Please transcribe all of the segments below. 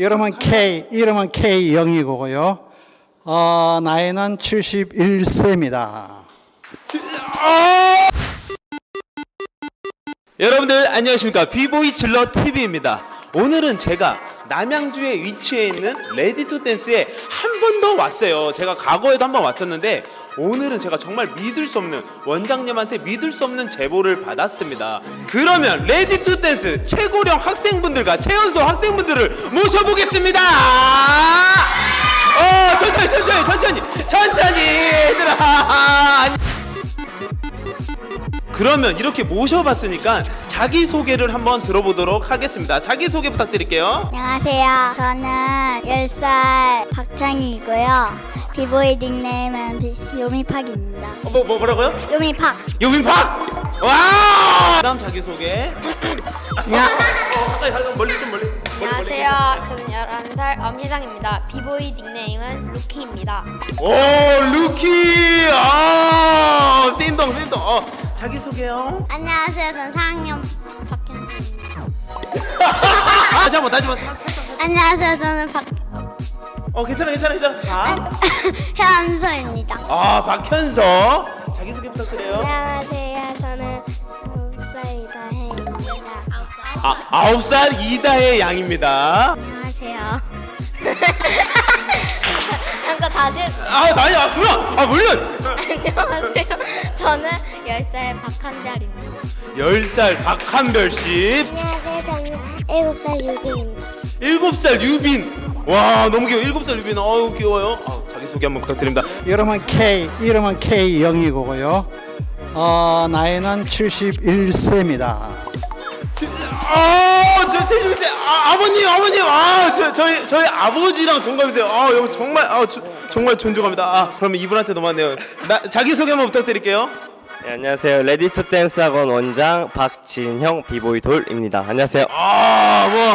이름은 K, 이름은 K 영이고요. 어, 나이는 71세입니다. 여러분들 안녕하십니까 비보이 질러 TV입니다. 오늘은 제가 남양주에 위치해 있는 레디 투 댄스에 한 번 더 왔어요. 제가 과거에도 한 번 왔었는데 오늘은 제가 정말 믿을 수 없는 원장님한테 믿을 수 없는 제보를 받았습니다. 그러면 레디 투 댄스 최고령 학생분들과 최연소 학생분들을 모셔보겠습니다. 어 천천히 천천히 천천히 천천히 얘들아. 그러면 이렇게 모셔봤으니까 자기 소개를 한번 들어보도록 하겠습니다. 자기 소개 부탁드릴게요. 안녕하세요. 저는 10살 박창희이고요. 비보이 닉네임은 비- 요미팍입니다. 어, 뭐, 뭐 뭐라고요? 요미팍. 요민팍. 와. 그다음 자기 소개. 야. 어, 가까이 가까이 멀리 좀 멀리. 멀리, 멀리. 안녕하세요. 저는 11살 엄희정입니다. 비보이 닉네임은 루키입니다. 오 루키. 아 쌤동 쌤동. 어 자기 소개요. 안녕하세요. 저는 4학년 박현수입니다. 다시 한 번 다시 한번. 살- 살짝. 안녕하세요. 저는 박 어 괜찮아 괜찮아 괜찮아. 다. 현수입니다. 아 박현서. 자기 소개 부탁드려요. 안녕하세요. 저는 9살 이다혜입니다. 아 아홉 살 이다혜 양입니다. 안녕하세요. 잠깐 다시 아 아니야 그럼 아 물론. 안녕하세요. 저는 10살 박한달입니다. 10살 박한별 씨, 안녕하세요. 저는 7살 유빈입니다. 7살 유빈. 와, 너무 귀여워. 7살 유빈. 어우, 귀여워요. 아, 자기 소개 한번 부탁드립니다. 이름은 K, 이름은 K 영이고요. 어, 나이는 71세입니다. 아, 저, 제, 제, 아, 아버님, 아버님. 아, 저, 저희, 저희 아버지랑 동갑이세요. 아, 형, 정말, 아, 저, 정말 존중합니다. 아, 그러면 이분한테 넘어왔네요. 나, 자기 소개 한번 부탁드릴게요. 네, 안녕하세요. 레디 투 댄스 학원 원장 박진형 비보이 돌입니다. 안녕하세요. 아, 뭐,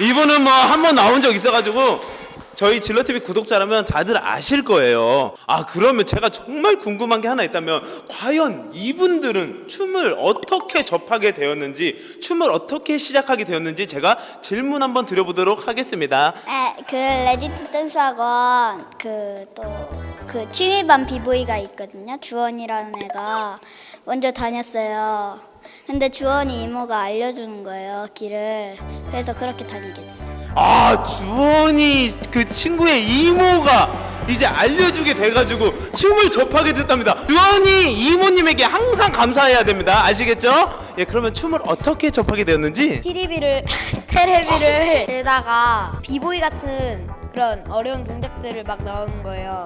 이분은 뭐, 한 번 나온 적 있어가지고, 저희 질러TV 구독자라면 다들 아실 거예요. 아, 그러면 제가 정말 궁금한 게 하나 있다면, 과연 이분들은 춤을 어떻게 접하게 되었는지, 춤을 어떻게 시작하게 되었는지 제가 질문 한번 드려보도록 하겠습니다. 네, 그 레디투 댄스 학원 그 또 그 취미반 비보이가 있거든요. 주원이라는 애가 먼저 다녔어요. 근데 주원이 이모가 알려주는 거예요 길을. 그래서 그렇게 다니게 됐어요. 아, 주원이 그 친구의 이모가 이제 알려주게 돼가지고 춤을 접하게 됐답니다. 주원이 이모님에게 항상 감사해야 됩니다. 아시겠죠? 예, 그러면 춤을 어떻게 접하게 되었는지 TV를 테레비를 들다가 비보이 같은 그런 어려운 동작들을 막 나오는 거예요.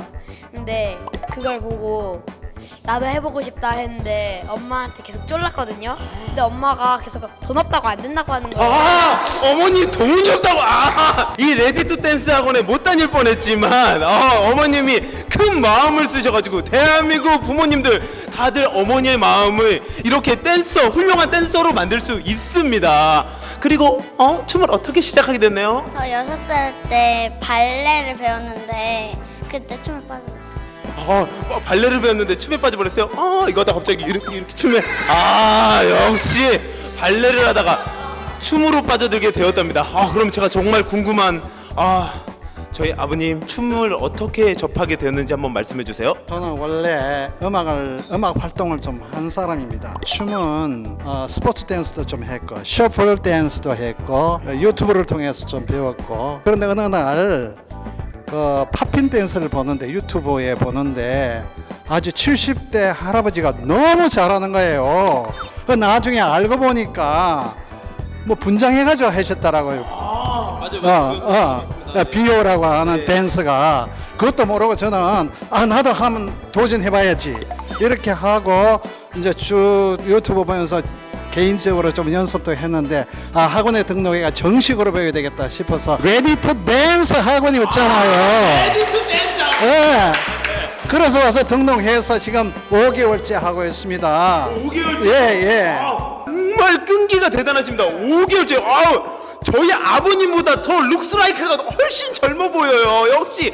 근데 그걸 보고 나도 해보고 싶다 했는데 엄마한테 계속 쫄랐거든요. 근데 엄마가 계속 돈 없다고 안 된다고 하는 거예요. 아, 어머님 돈이 없다고. 아, 이 레디 투 댄스 학원에 못 다닐 뻔했지만 어, 어머님이 큰 마음을 쓰셔가지고 대한민국 부모님들 다들 어머니의 마음을 이렇게 댄서 훌륭한 댄서로 만들 수 있습니다. 그리고 어 춤을 어떻게 시작하게 됐나요? 저 여섯 살 때 발레를 배웠는데 그때 춤을 빠져버렸어요. 어, 어, 발레를 배웠는데 춤에 빠져버렸어요. 아 이거다 갑자기 이렇게 이렇게 춤에 아 역시 발레를 하다가 춤으로 빠져들게 되었답니다. 아 그럼 제가 정말 궁금한 아 저희 아버님 춤을 어떻게 접하게 되었는지 한번 말씀해 주세요. 저는 원래 음악을 음악 활동을 좀 한 사람입니다. 춤은 어, 스포츠 댄스도 좀 했고 셔플 댄스도 했고 어, 유튜브를 통해서 좀 배웠고 그런데 어느 날 그 팝핀 댄스를 보는데 유튜브에 보는데 아주 70대 할아버지가 너무 잘하는 거예요. 그 나중에 알고 보니까 뭐 분장해가지고 하셨더라고요. 아 맞아요. 어, 어, 비오라고 하는 댄스가 그것도 모르고 저는 아 나도 한번 도전해봐야지 이렇게 하고 이제 쭉 유튜브 보면서 개인적으로 좀 연습도 했는데 아 학원에 등록해가 정식으로 배워야 되겠다 싶어서 레디 투 댄스 학원이 있잖아요. 레디 투 댄스. 예. 그래서 와서 등록해서 지금 5개월째 하고 있습니다. 5개월째. 예, 예. 아, 정말 끈기가 대단하십니다. 5개월째. 아우, 저희 아버님보다 더 룩스라이크가 훨씬 젊어 보여요. 역시.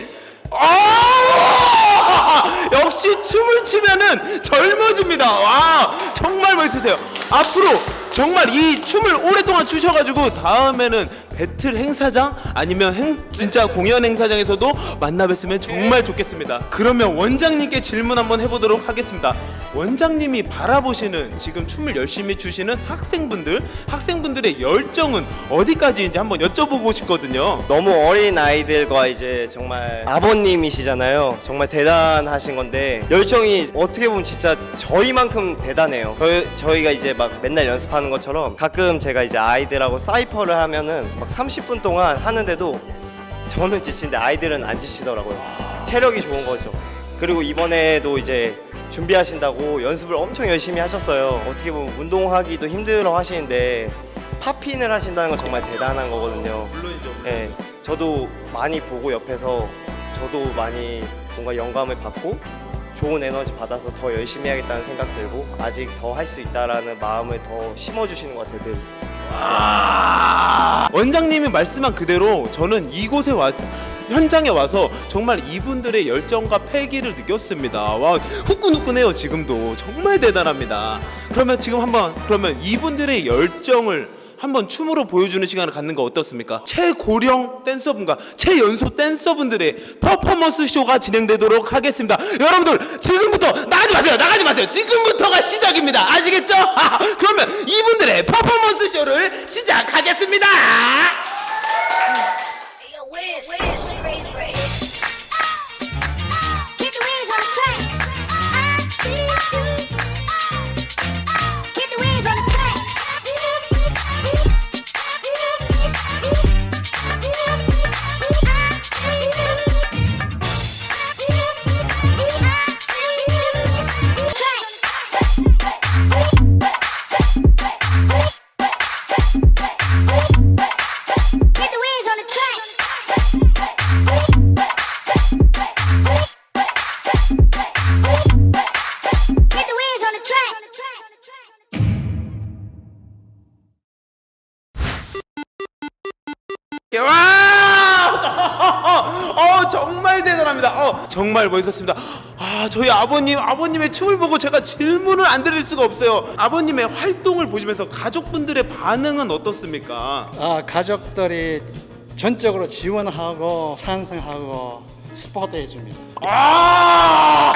아! 역시 춤을 추면은 젊어집니다. 와, 정말 멋있으세요. 앞으로 정말 이 춤을 오랫동안 추셔가지고 다음에는 배틀 행사장 아니면 행, 진짜 공연 행사장에서도 만나 뵀으면 정말 좋겠습니다. 그러면 원장님께 질문 한번 해보도록 하겠습니다. 원장님이 바라보시는 지금 춤을 열심히 추시는 학생분들, 학생분들의 열정은 어디까지인지 한번 여쭤보고 싶거든요. 너무 어린 아이들과 이제 정말 아버님이시잖아요. 정말 대단하신 건데 열정이 어떻게 보면 진짜 저희만큼 대단해요. 저희, 저희가 이제 막 맨날 연습하는 것처럼 가끔 제가 이제 아이들하고 사이퍼를 하면은 막 30분 동안 하는데도 저는 지치는데 아이들은 안 지치더라고요. 체력이 좋은 거죠. 그리고 이번에도 이제 준비하신다고 연습을 엄청 열심히 하셨어요. 어떻게 보면 운동하기도 힘들어 하시는데 팝핀을 하신다는 건 정말 대단한 거거든요. 물론이죠. 네, 저도 많이 보고 옆에서 저도 많이 뭔가 영감을 받고 좋은 에너지 받아서 더 열심히 해야겠다는 생각 들고 아직 더 할 수 있다라는 마음을 더 심어주시는 것 같아요. 늘. 와! 원장님이 말씀한 그대로 저는 이곳에 와 현장에 와서 정말 이분들의 열정과 패기를 느꼈습니다. 와 후끈후끈해요 지금도 정말 대단합니다. 그러면 지금 한번 그러면 이분들의 열정을 한번 춤으로 보여주는 시간을 갖는 거 어떻습니까? 최고령 댄서분과 최연소 댄서분들의 퍼포먼스 쇼가 진행되도록 하겠습니다. 여러분들 지금부터 나가지 마세요. 나가지 마세요. 지금부터가 시작입니다. 아시겠죠? 그러면 이분들의 퍼포먼스 쇼를 시작하겠습니다. 정말 멋있었습니다. 아, 저희 아버님, 아버님의 춤을 보고 제가 질문을 안 드릴 수가 없어요. 아버님의 활동을 보시면서 가족분들의 반응은 어떻습니까? 아, 가족들이 전적으로 지원하고 찬성하고 스포트 해줍니다. 아,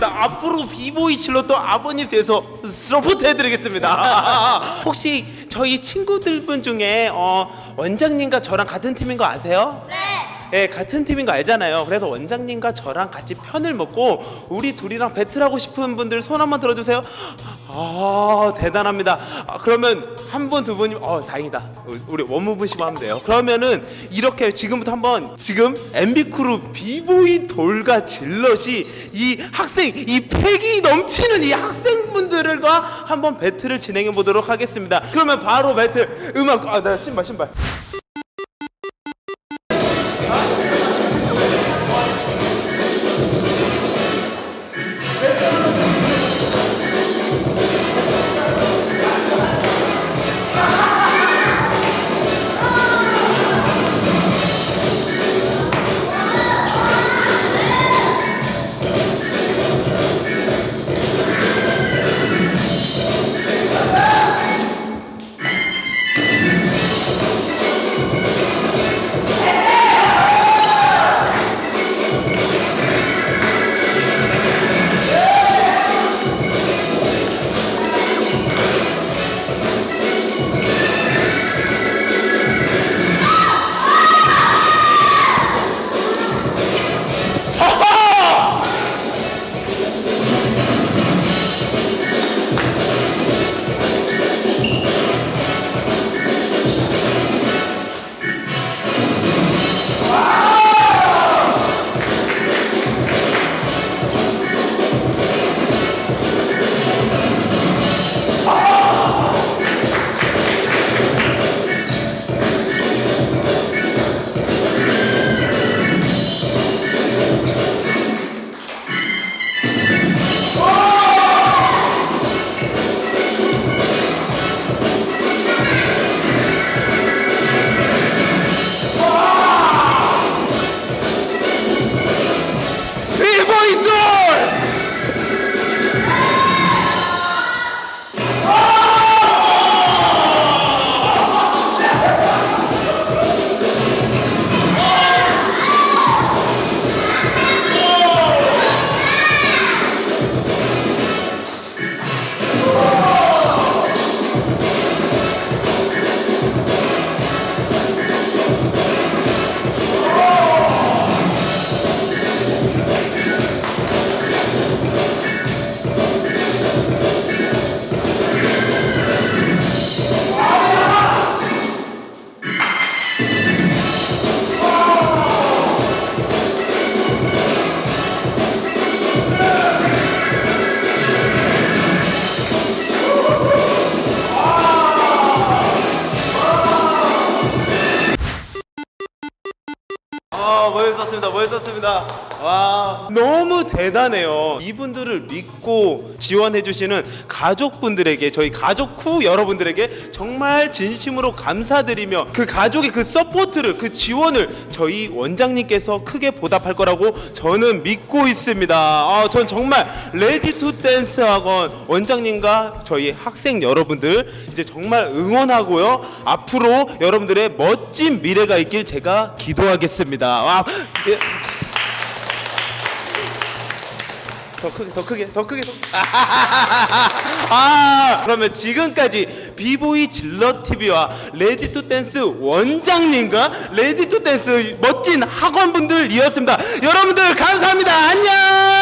나 앞으로 비보이 칠로 또 아버님 돼서 서포트 해드리겠습니다. 혹시 저희 친구들 분 중에 어, 원장님과 저랑 같은 팀인 거 아세요? 네. 네, 같은 팀인 거 알잖아요. 그래서 원장님과 저랑 같이 편을 먹고 우리 둘이랑 배틀하고 싶은 분들 손 한번 들어주세요. 아, 대단합니다. 아, 그러면 한 분, 두 분이, 어, 다행이다. 우리 원무분 씨만 하면 돼요. 그러면은 이렇게 지금부터 한번 지금 MB 크루 비보이 돌과 질럿이 이 학생, 이 패기 넘치는 이 학생분들과 한번 배틀을 진행해 보도록 하겠습니다. 그러면 바로 배틀 음악, 아, 나 신발, 신발. 와 멋있었습니다. 멋있었습니다 와. 너무 대단해요. 이분들을 믿고 지원해주시는 가족분들에게 저희 가족 후 여러분들에게 정말 진심으로 감사드리며 그 가족의 그 서포트를 그 지원을 저희 원장님께서 크게 보답할 거라고 저는 믿고 있습니다. 아, 전 정말 레디 투 댄스 학원 원장님과 저희 학생 여러분들 이제 정말 응원하고요. 앞으로 여러분들의 멋진 미래가 있길 제가 기도하겠습니다. 와, 예. 더 크게 더 크게 더 크게 더 아, 그러면 지금까지 비보이 질러 TV와 레디 투 댄스 원장님과 레디 투 댄스 멋진 학원분들이었습니다. 여러분들 감사합니다. 안녕.